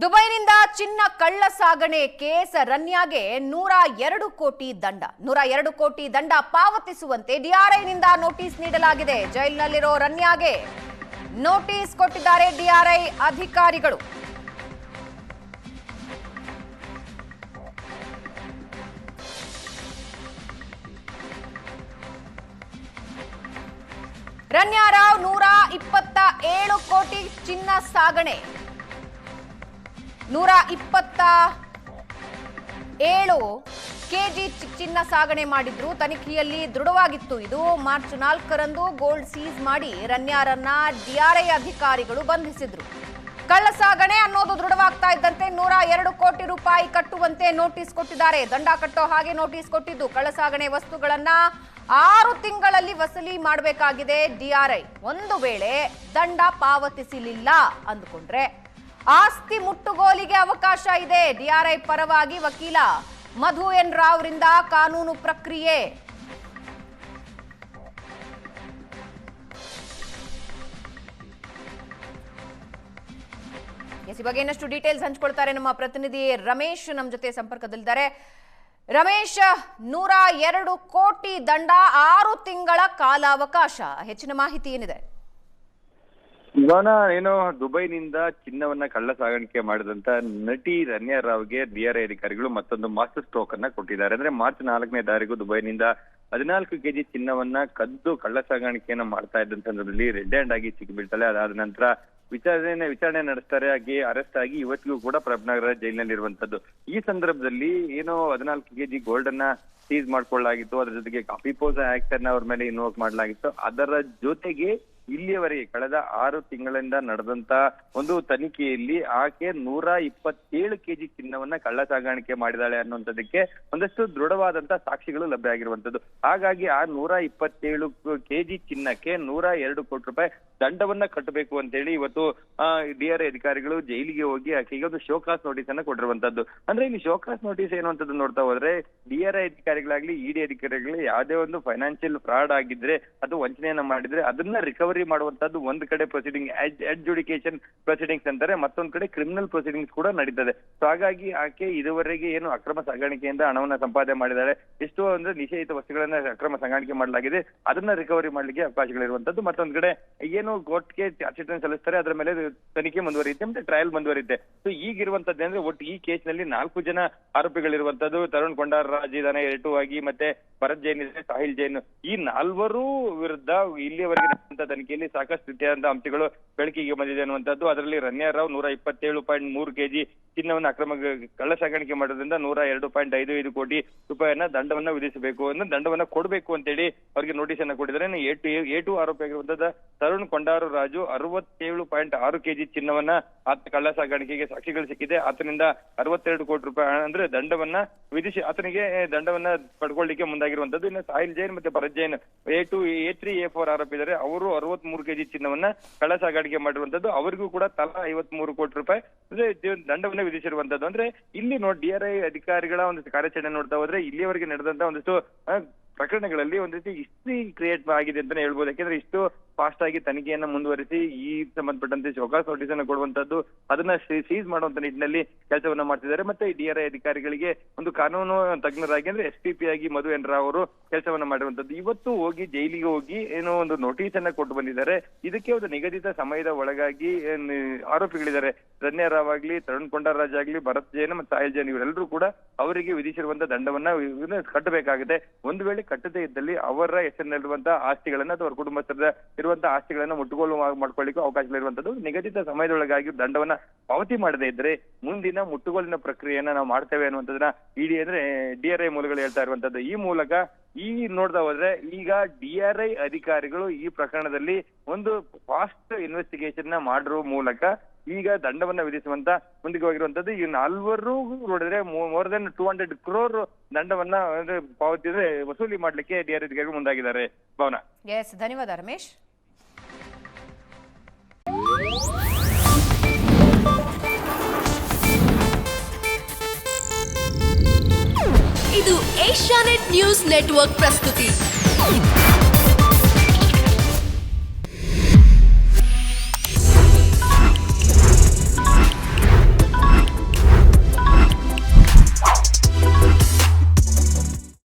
ದುಬೈನಿಂದ ಚಿನ್ನ ಕಳ್ಳ ಸಾಗಣೆ ಕೇಸ್ ರನ್ಯಾಗೆ ನೂರ ಎರಡು ಕೋಟಿ ದಂಡ. ನೂರ ಎರಡು ಕೋಟಿ ದಂಡ ಪಾವತಿಸುವಂತೆ ಡಿಆರ್ಐನಿಂದ ನೋಟಿಸ್ ನೀಡಲಾಗಿದೆ. ಜೈಲಿನಲ್ಲಿರೋ ರನ್ಯಾಗೆ ನೋಟಿಸ್ ಕೊಟ್ಟಿದ್ದಾರೆ ಡಿಆರ್ಐ ಅಧಿಕಾರಿಗಳು. ರನ್ಯಾರಾವ್ ನೂರ ಇಪ್ಪತ್ತ ಏಳು ಕೋಟಿ ಚಿನ್ನ ಸಾಗಣೆ. ನೂರ ಇಪ್ಪತ್ತ ಏಳು ಕೆಜಿ ಚಿನ್ನ ಸಾಗಣೆ ಮಾಡಿದ್ರು. ತನಿಖೆಯಲ್ಲಿ ದೃಢವಾಗಿತ್ತು ಇದು. ಮಾರ್ಚ್ ನಾಲ್ಕರಂದು ಗೋಲ್ಡ್ ಸೀಸ್ ಮಾಡಿ ರನ್ಯಾರನ್ನ ಡಿಆರ್ಐ ಅಧಿಕಾರಿಗಳು ಬಂಧಿಸಿದ್ರು. ಕಳ್ಳ ಸಾಗಣೆ ಅನ್ನೋದು ದೃಢವಾಗ್ತಾ ಇದ್ದಂತೆ ನೂರ ಎರಡು ಕೋಟಿ ರೂಪಾಯಿ ಕಟ್ಟುವಂತೆ ನೋಟಿಸ್ ಕೊಟ್ಟಿದ್ದಾರೆ. ದಂಡ ಕಟ್ಟೋ ಹಾಗೆ ನೋಟಿಸ್ ಕೊಟ್ಟಿದ್ದು. ಕಳ್ಳ ಸಾಗಣೆ ವಸ್ತುಗಳನ್ನ ಆರು ತಿಂಗಳಲ್ಲಿ ವಸೂಲಿ ಮಾಡಬೇಕಾಗಿದೆ ಡಿಆರ್ಐ ಒಂದು ವೇಳೆ ದಂಡ ಪಾವತಿಸಲಿಲ್ಲ ಅಂದುಕೊಂಡ್ರೆ ಆಸ್ತಿ ಮುಟ್ಟುಗೋಲಿಗೆ ಅವಕಾಶ ಇದೆ. ಡಿಆರ್ಐ ಪರವಾಗಿ ವಕೀಲ ಮಧು ಎನ್ ರಾವ್ರಿಂದ ಕಾನೂನು ಪ್ರಕ್ರಿಯೆ. ಈ ಬಗ್ಗೆ ಇನ್ನಷ್ಟು ಡೀಟೇಲ್ಸ್ ಹಂಚ್ಕೊಳ್ತಾರೆ ನಮ್ಮ ಪ್ರತಿನಿಧಿ ರಮೇಶ್ ನಮ್ಮ ಜೊತೆ ಸಂಪರ್ಕದಲ್ಲಿದ್ದಾರೆ. ರಮೇಶ್, ನೂರ ಎರಡು ಕೋಟಿ ದಂಡ ಆರು ತಿಂಗಳ ಕಾಲಾವಕಾಶ. ಹೆಚ್ಚಿನ ಮಾಹಿತಿ ಏನಿದೆ? ಇವನ ಏನು ದುಬೈನಿಂದ ಚಿನ್ನವನ್ನ ಕಳ್ಳ ಸಾಗಾಣಿಕೆ ಮಾಡಿದಂತ ನಟಿ ರನ್ಯಾ ರಾವ್ಗೆ ಡಿಆರ್ಐ ಅಧಿಕಾರಿಗಳು ಮತ್ತೊಂದು ಮಾಸ್ಟರ್ ಸ್ಟ್ರೋಕ್ ಅನ್ನ ಕೊಟ್ಟಿದ್ದಾರೆ. ಅಂದ್ರೆ ಮಾರ್ಚ್ ನಾಲ್ಕನೇ ತಾರೀಕು ದುಬೈನಿಂದ ಹದಿನಾಲ್ಕು ಕೆಜಿ ಚಿನ್ನವನ್ನ ಕದ್ದು ಕಳ್ಳ ಸಾಗಾಣಿಕೆಯನ್ನ ಮಾಡ್ತಾ ಇದ್ದಂತ ಸಂದರ್ಭದಲ್ಲಿ ರೆಡ್ ಹ್ಯಾಂಡ್ ಆಗಿ ಸಿಕ್ಕಿಬಿಡ್ತಾಳೆ ಅದಾದ ನಂತರ ವಿಚಾರಣೆ ವಿಚಾರಣೆ ನಡೆಸ್ತಾರೆ. ಆಗಿ ಅರೆಸ್ಟ್ ಆಗಿ ಇವತ್ತಿಗೂ ಕೂಡ ಪ್ರಭನಗರ ಜೈಲಿನಲ್ಲಿ ಇರುವಂತದ್ದು ಈ ಸಂದರ್ಭದಲ್ಲಿ ಏನೋ ಹದಿನಾಲ್ಕು ಕೆಜಿ ಗೋಲ್ಡ್ ಅನ್ನ ಸೀಸ್ ಮಾಡ್ಕೊಳ್ಳಲಾಗಿತ್ತು. ಅದ್ರ ಜೊತೆಗೆ ಕಾಫಿ ಪೋಸ ಆಕ್ಟ್ ಅನ್ನ ಅವ್ರ ಮೇಲೆ ಇನ್ವೋಕ್ ಮಾಡಲಾಗಿತ್ತು. ಅದರ ಜೊತೆಗೆ ಇಲ್ಲಿಯವರೆಗೆ ಕಳೆದ ಆರು ತಿಂಗಳಿಂದ ನಡೆದಂತ ಒಂದು ತನಿಖೆಯಲ್ಲಿ ಆಕೆ ನೂರ ಇಪ್ಪತ್ತೇಳು ಕೆಜಿ ಚಿನ್ನವನ್ನ ಕಳ್ಳ ಸಾಗಾಣಿಕೆ ಮಾಡಿದಾಳೆ ಅನ್ನುವಂಥದ್ದಕ್ಕೆ ಒಂದಷ್ಟು ದೃಢವಾದಂತ ಸಾಕ್ಷಿಗಳು ಲಭ್ಯ ಆಗಿರುವಂತದ್ದು ಹಾಗಾಗಿ ಆ ನೂರ ಇಪ್ಪತ್ತೇಳು ಕೆಜಿ ಚಿನ್ನಕ್ಕೆ ನೂರ ಎರಡು ಕೋಟಿ ರೂಪಾಯಿ ದಂಡವನ್ನ ಕಟ್ಟಬೇಕು ಅಂತ ಹೇಳಿ ಇವತ್ತು ಡಿಆರ್ಐ ಅಧಿಕಾರಿಗಳು ಜೈಲಿಗೆ ಹೋಗಿ ಆಕೆಗೆ ಒಂದು ಶೋಕಾಸ್ ನೋಟಿಸ್ ಅನ್ನ ಕೊಟ್ಟಿರುವಂತದ್ದು ಅಂದ್ರೆ ಇಲ್ಲಿ ಶೋಕಾಸ್ ನೋಟಿಸ್ ಏನು ಅಂತದ್ದು ನೋಡ್ತಾ ಹೋದ್ರೆ ಡಿಆರ್ಐ ಅಧಿಕಾರಿಗಳಾಗ್ಲಿ ಇಡಿ ಅಧಿಕಾರಿಗಳಾಗ್ಲಿ ಯಾವುದೇ ಒಂದು ಫೈನಾನ್ಷಿಯಲ್ ಫ್ರಾಡ್ ಆಗಿದ್ರೆ ಅಥವಾ ವಂಚನೆಯನ್ನ ಮಾಡಿದ್ರೆ ಅದನ್ನ ರಿಕವರಿ ಮಾಡುವಂತದ್ದು ಒಂದ್ ಕಡೆ ಪ್ರೊಸೀಡಿಂಗ್ ಅಡ್ಜುಡಿಕೇಶನ್ ಪ್ರೊಸೀಡಿಂಗ್ಸ್ ಅಂತಾರೆ, ಮತ್ತೊಂದ್ ಕಡೆ ಕ್ರಿಮಿನಲ್ ಪ್ರೊಸೀಡಿಂಗ್ಸ್ ಕೂಡ ನಡೀತದೆ. ಸೊ ಹಾಗಾಗಿ ಆಕೆ ಇದುವರೆಗೆ ಏನು ಅಕ್ರಮ ಸಾಗಾಣಿಕೆಯಿಂದ ಹಣವನ್ನ ಸಂಪಾದನೆ ಮಾಡಿದ್ದಾರೆ. ಎಷ್ಟೋ ಅಂದ್ರೆ ನಿಷೇಧಿತ ವಸ್ತುಗಳನ್ನ ಅಕ್ರಮ ಸಾಗಾಣಿಕೆ ಮಾಡಲಾಗಿದೆ. ಅದನ್ನ ರಿಕವರಿ ಮಾಡ್ಲಿಕ್ಕೆ ಅವಕಾಶಗಳಿರುವಂತದ್ದು ಮತ್ತೊಂದ್ ಕಡೆ ಏನು ಕೋರ್ಟ್ಗೆ ಚಾರ್ಜ್ ಸಲ್ಲಿಸ್ತಾರೆ, ಅದರ ಮೇಲೆ ತನಿಖೆ ಮುಂದುವರಿಯುತ್ತೆ, ಮತ್ತೆ ಟ್ರಯಲ್ ಮುಂದುವರಿಯುತ್ತೆ. ಸೊ ಈಗಿರುವಂತದ್ದು ಅಂದ್ರೆ ಒಟ್ಟು ಈ ಕೇಸ್ನಲ್ಲಿ ನಾಲ್ಕು ಜನ ಆರೋಪಿಗಳಿರುವಂತದ್ದು ತರುಣ್ ಕೊಂಡಾರ್ ರಾಜ್ ಇದಾನೆ ಎಟು ಆಗಿ, ಮತ್ತೆ ಭರತ್ ಜೈನ್ ಇದೆ, ಸಾಹಿಲ್ ಜೈನ್. ಈ ನಾಲ್ವರು ವಿರುದ್ಧ ಇಲ್ಲಿಯವರೆಗೆ ನಡೆದಂತ ತನಿಖೆಯಲ್ಲಿ ಸಾಕಷ್ಟು ರೀತಿಯಾದಂತ ಅಂಶಗಳು ಬೆಳಕಿಗೆ ಬಂದಿದೆ ಅನ್ನುವಂಥದ್ದು. ಅದರಲ್ಲಿ ರನ್ಯಾ ರಾವ್ ನೂರ ಇಪ್ಪತ್ತೇಳು ಪಾಯಿಂಟ್ ಮೂರು ಕೆಜಿ ಚಿನ್ನವನ್ನು ಅಕ್ರಮ ಕಳ್ಳ ಸಾಗಾಣಿಕೆ ಮಾಡೋದ್ರಿಂದ ನೂರ ಎರಡು ಪಾಯಿಂಟ್ ಐದು ಐದು ಕೋಟಿ ರೂಪಾಯಿಯನ್ನ ದಂಡವನ್ನ ವಿಧಿಸಬೇಕು. ಅಂದ್ರೆ ದಂಡವನ್ನ ಕೊಡಬೇಕು ಅಂತೇಳಿ ಅವರಿಗೆ ನೋಟಿಸ್ ಅನ್ನ ಕೊಟ್ಟಿದ್ದಾರೆ. ಎ ಟು ಎ ಟು ಆರೋಪಿ ಆಗಿರುವಂತಹ ತರುಣ್ ಕೊಂಡಾರು ರಾಜು ಅರವತ್ತೇಳು ಪಾಯಿಂಟ್ ಆರು ಕೆಜಿ ಚಿನ್ನವನ್ನ ಆತ ಕಳ್ಳ ಸಾಗಾಣಿಕೆಗೆ ಸಾಕ್ಷಿಗಳು ಸಿಕ್ಕಿದೆ. ಆತನಿಂದ ಅರವತ್ತೆರಡು ಕೋಟಿ ರೂಪಾಯಿ ಅಂದ್ರೆ ದಂಡವನ್ನ ವಿಧಿಸಿ ಆತನಿಗೆ ದಂಡವನ್ನ ಪಡ್ಕೊಳ್ಳಿಕ್ಕೆ ಮುಂದಾಗಿರುವಂತದ್ದು ಇನ್ನು ಸಾಹಿಲ್ ಜೈನ್ ಮತ್ತೆ Bharat Jain A two, A three, A four ಆರೋಪಿ ಇದ್ದಾರೆ ಅವರು ಅರವತ್ ಮೂರು ಕೆಜಿ ಚಿನ್ನವನ್ನ ಕಳ್ಳ ಸಾಗಾಣಿಕೆ ಮಾಡಿರುವಂತದ್ದು, ಅವರಿಗೂ ಕೂಡ ತಲಾ ಐವತ್ ಮೂರು ಕೋಟಿ ರೂಪಾಯಿ. ಅಂದ್ರೆ ದಂಡವನ್ನ ವಿಧಿಸಿರುವಂತದ್ದು. ಅಂದ್ರೆ ಇಲ್ಲಿ ನೋಡಿ ಐ ಅಧಿಕಾರಿಗಳ ಒಂದು ಕಾರ್ಯಾಚರಣೆ ನೋಡ್ತಾ ಹೋದ್ರೆ ಇಲ್ಲಿಯವರೆಗೆ ನಡೆದಂತ ಒಂದಿಷ್ಟು ಪ್ರಕರಣಗಳಲ್ಲಿ ಒಂದ್ ರೀತಿ ಹಿಸ್ಟ್ರಿ ಕ್ರಿಯೇಟ್ ಆಗಿದೆ ಅಂತಾನೆ ಹೇಳ್ಬೋದು. ಯಾಕೆಂದ್ರೆ ಇಷ್ಟು ಫಾಸ್ಟ್ ಆಗಿ ತನಿಖೆಯನ್ನ ಮುಂದುವರಿಸಿ, ಈ ಸಂಬಂಧಪಟ್ಟಂತೆ ಚೌಕಾಸ್ ನೋಟಿಸ್ ಅನ್ನು ಕೊಡುವಂತದ್ದು, ಅದನ್ನ ಸೀಸ್ ಮಾಡುವಂತ ನಿಟ್ಟಿನಲ್ಲಿ ಕೆಲಸವನ್ನ ಮಾಡ್ತಿದ್ದಾರೆ. ಮತ್ತೆ ಡಿಆರ್ಐ ಅಧಿಕಾರಿಗಳಿಗೆ ಒಂದು ಕಾನೂನು ತಜ್ಞರಾಗಿ ಅಂದ್ರೆ ಎಸ್ ಪಿ ಆಗಿ ಮಧು ಎನ್ ರಾವ್ ಅವರು ಕೆಲಸವನ್ನ ಮಾಡಿರುವಂತದ್ದು ಇವತ್ತು ಹೋಗಿ, ಜೈಲಿಗೆ ಹೋಗಿ ಏನೋ ಒಂದು ನೋಟಿಸ್ ಅನ್ನ ಕೊಟ್ಟು ಬಂದಿದ್ದಾರೆ. ಇದಕ್ಕೆ ಒಂದು ನಿಗದಿತ ಸಮಯದ ಒಳಗಾಗಿ ಆರೋಪಿಗಳಿದ್ದಾರೆ. ರನ್ಯಾ ರಾವ್ ಆಗ್ಲಿ, ತರುಣ್ ಕೊಂಡರಾಜ್ ಆಗ್ಲಿ, ಭರತ್ ಜೈನ್ ಮತ್ತು ಸಾಹಿಲ್ ಜೈನ್ ಇವರೆಲ್ಲರೂ ಕೂಡ ಅವರಿಗೆ ವಿಧಿಸಿರುವಂತಹ ದಂಡವನ್ನ ಕಟ್ಟಬೇಕಾಗಿದೆ ಒಂದು ವೇಳೆ ಕಟ್ಟದೇ ಇದ್ದಲ್ಲಿ ಅವರ ಹೆಸರಿನಲ್ಲಿರುವಂತಹ ಆಸ್ತಿಗಳನ್ನ ಅಥವಾ ಅವರ ಕುಟುಂಬಸ್ಥರ ಇರುವಂತಹ ಆಸ್ತಿಗಳನ್ನ ಮುಟ್ಟುಗೋಲು ಮಾಡ್ಕೊಳ್ಳಿಕ್ಕೆ ಅವಕಾಶಗಳಿರುವಂತದ್ದು ನಿಗದಿತ ಸಮಯದೊಳಗಾಗಿ ದಂಡವನ್ನ ಪಾವತಿ ಮಾಡದೇ ಇದ್ರೆ ಮುಂದಿನ ಮುಟ್ಟುಗೋಲಿನ ಪ್ರಕ್ರಿಯೆಯನ್ನ ನಾವು ಮಾಡ್ತೇವೆ ಅನ್ನುವಂಥದ್ದನ್ನ ಇಡಿ ಅಂದ್ರೆ ಡಿಆರ್ಐ ಮೂಲಗಳು ಹೇಳ್ತಾ ಇರುವಂತದ್ದು ಈ ಮೂಲಕ ಈ ನೋಡ್ತಾ ಹೋದ್ರೆ ಈಗ ಡಿಆರ್ಐ ಅಧಿಕಾರಿಗಳು ಈ ಪ್ರಕರಣದಲ್ಲಿ ಒಂದು ಫಾಸ್ಟ್ ಇನ್ವೆಸ್ಟಿಗೇಷನ್ನ ಮಾಡಿರುವ ಮೂಲಕ ಈಗ ದಂಡವನ್ನ ವಿಧಿಸುವಂತ ಮುಂದಿಗೆ ಹೋಗಿರುವಂತದ್ದು ಈ ನಾಲ್ವರು ನೋಡಿದ್ರೆ more than two hundred crore ದಂಡವನ್ನ ಪಾವತಿಸಿದ್ರೆ ವಸೂಲಿ ಮಾಡ್ಲಿಕ್ಕೆ ಡಿಆರ್ ಅಧಿಕಾರಿಗಳು ಮುಂದಾಗಿದ್ದಾರೆ. ಭವನ. ಎಸ್ ಧನ್ಯವಾದ ರಮೇಶ್. ಇದು ಏಷ್ಯಾನೆಟ್ ನ್ಯೂಸ್ ನೆಟ್ವರ್ಕ್ ಪ್ರಸ್ತುತಿ.